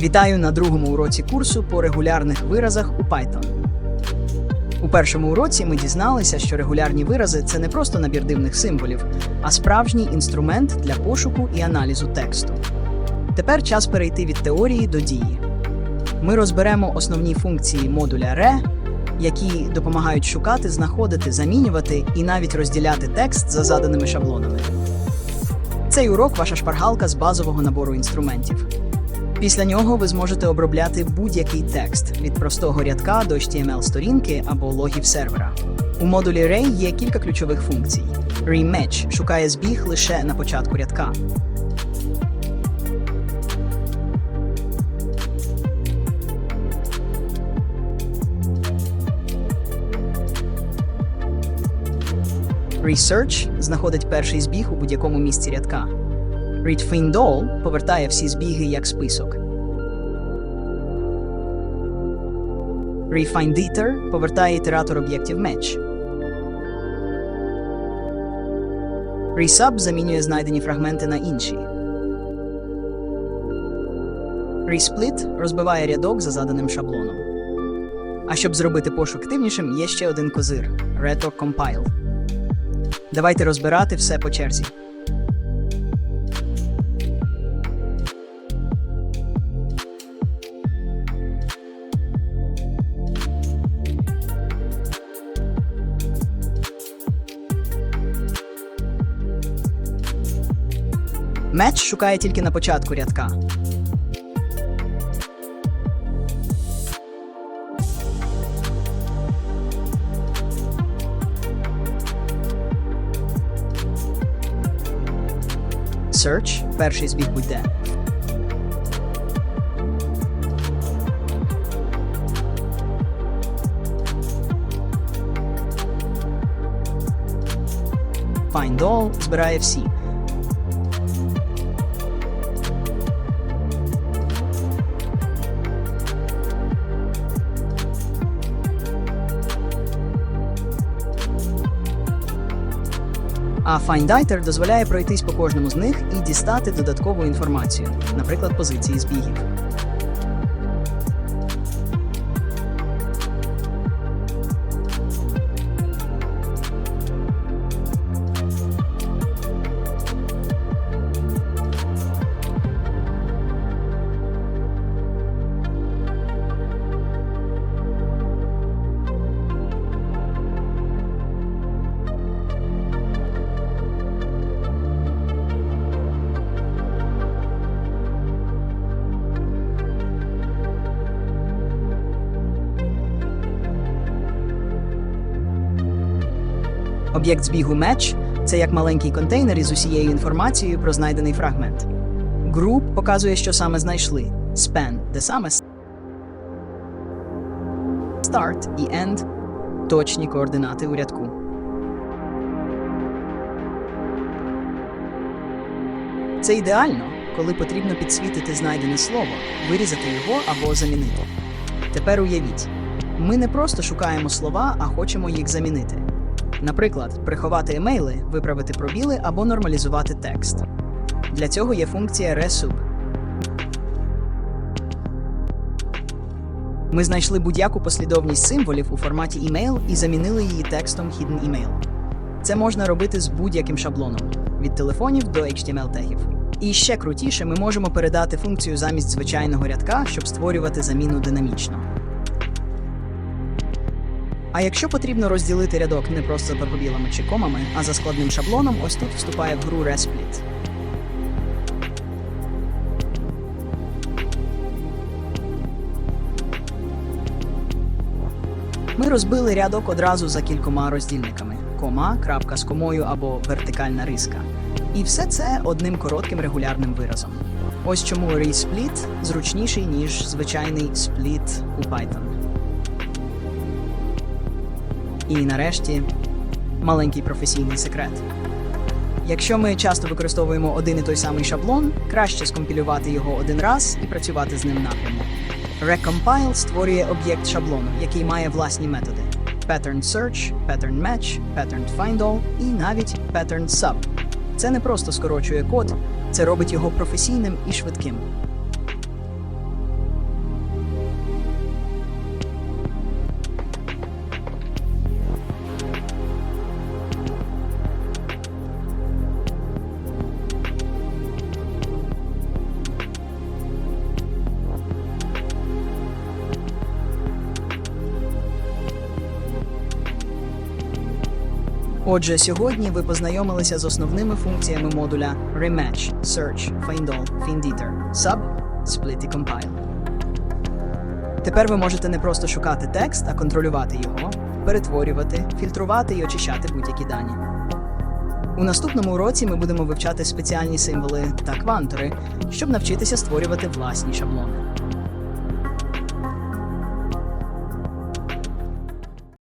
Вітаю на другому уроці курсу по регулярних виразах у Python. У першому уроці ми дізналися, що регулярні вирази це не просто набір дивних символів, а справжній інструмент для пошуку і аналізу тексту. Тепер час перейти від теорії до дії. Ми розберемо основні функції модуля RE, які допомагають шукати, знаходити, замінювати і навіть розділяти текст за заданими шаблонами. Цей урок ваша шпаргалка з базового набору інструментів. Після нього ви зможете обробляти будь-який текст від простого рядка до HTML-сторінки або логів сервера. У модулі Ray є кілька ключових функцій. Rematch шукає збіг лише на початку рядка. Research знаходить перший збіг у будь-якому місці рядка. All повертає всі збіги як список. Refindator повертає ітератор об'єктів match. Resub замінює знайдені фрагменти на інші. Resplit розбиває рядок за заданим шаблоном. А щоб зробити пошук активнішим, є ще один козир Retro Compile. Давайте розбирати все по черзі. Меч шукає тільки на початку рядка. Search перший збіг будь-де. Find all збирає всі. А FindIter дозволяє пройтись по кожному з них і дістати додаткову інформацію, наприклад, позиції збігів. Об'єкт збігу Match – це як маленький контейнер із усією інформацією про знайдений фрагмент. Group показує, що саме знайшли. Span – де саме Start і End – точні координати у рядку. Це ідеально, коли потрібно підсвітити знайдене слово, вирізати його або замінити. Тепер уявіть, ми не просто шукаємо слова, а хочемо їх замінити. Наприклад, приховати емейли, виправити пробіли або нормалізувати текст. Для цього є функція resub. Ми знайшли будь-яку послідовність символів у форматі email і замінили її текстом Hidden Email. Це можна робити з будь-яким шаблоном від телефонів до HTML-тегів. І ще крутіше, ми можемо передати функцію замість звичайного рядка, щоб створювати заміну динамічно. А якщо потрібно розділити рядок не просто за пробілами чи комами, а за складним шаблоном, ось тут вступає в гру RESPLIT. Ми розбили рядок одразу за кількома роздільниками: кома, крапка з комою або вертикальна риска. І все це одним коротким регулярним виразом. Ось чому ReSplit зручніший, ніж звичайний split у Python. І нарешті маленький професійний секрет. Якщо ми часто використовуємо один і той самий шаблон, краще скомпілювати його один раз і працювати з ним напряму. Recompile створює об'єкт шаблону, який має власні методи: Pattern Search, Pattern Match, Pattern Find All і навіть Pattern Sub. Це не просто скорочує код, це робить його професійним і швидким. Отже, сьогодні ви познайомилися з основними функціями модуля Rematch, Search, Find All, Find Eater, Sub, Split і Compile. Тепер ви можете не просто шукати текст, а контролювати його, перетворювати, фільтрувати і очищати будь-які дані. У наступному уроці ми будемо вивчати спеціальні символи та квантори, щоб навчитися створювати власні шаблони.